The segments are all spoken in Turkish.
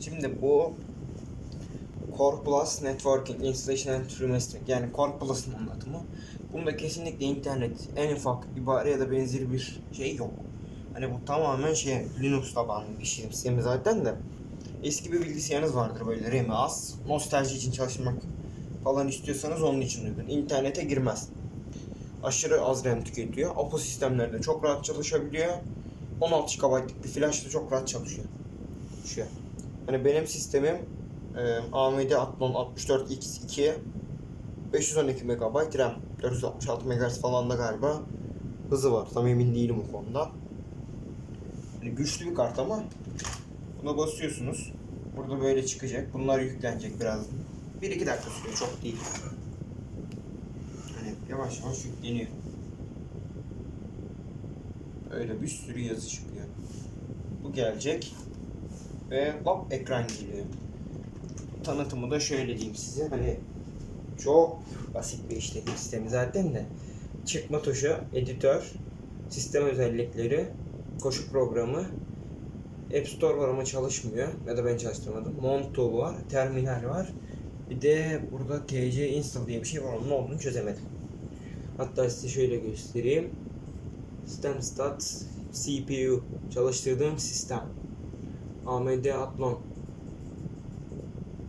Şimdi bu Core Plus Networking Installation and Remastering yani Core Plus'ın anlatımı. Bunda kesinlikle internet, en ufak ibare ya da benzeri bir şey yok. Hani bu tamamen şey Linux tabanlı bir işletim sistemi zaten de. Eski bir bilgisayarınız vardır böyle RAM'i az. Nostalji için çalışmak falan istiyorsanız onun için uygun. İnternete girmez. Aşırı az RAM tüketiyor. Apo sistemlerde çok rahat çalışabiliyor. 16 GB'lık bir flash da çok rahat çalışıyor. Şu. Hani benim sistemim e, AMD Athlon 64X2 512 MB RAM 466 MHz falan da galiba hızı var. Tam emin değilim o konuda. Hani güçlü bir kart ama buna basıyorsunuz. Burada böyle çıkacak. Bunlar yüklenecek biraz. 1-2 dakika sürüyor. Çok değil. Hani yavaş yavaş yükleniyor. Öyle bir sürü yazı çıkıyor. Bu gelecek. Ve hop ekran geliyor. Tanıtımı da şöyle diyeyim size. Hani çok basit bir işletim sistemi zaten de. Çıkma tuşu, editör, sistem özellikleri, koşu programı, App Store var ama çalışmıyor. Ya da ben çalıştırmadım. Mount tool var, terminal var. Bir de burada TC install diye bir şey var. Onun ne olduğunu çözemedim. Hatta size şöyle göstereyim. System stat CPU çalıştırdığım sistem. AMD Athlon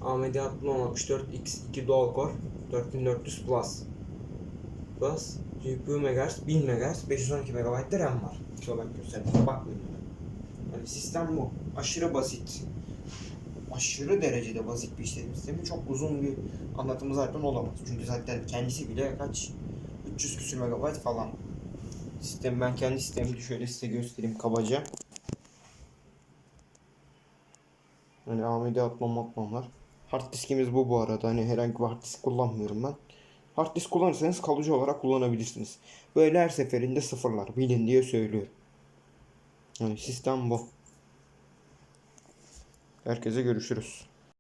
AMD Athlon 64X2 Dual Core 4400 Plus Plus GPU MHz 1000 MHz 512 MB RAM var. Şöyle göstereyim. Bakmayın. Yani sistem bu. Aşırı basit. Aşırı derecede basit bir işletim sistemi. Çok uzun bir anlatımı zaten olamaz. Çünkü zaten kendisi bile kaç 300 küsür megabayt falan. Sistem ben kendi sistemimi şöyle size göstereyim kabaca. Hani AMD atmam atmam var. Hard diskimiz bu bu arada. Hani herhangi bir hard disk kullanmıyorum ben. Hard disk kullanırsanız kalıcı olarak kullanabilirsiniz. Böyle her seferinde sıfırlar. Bilin diye söylüyorum. Yani sistem bu. Herkese görüşürüz.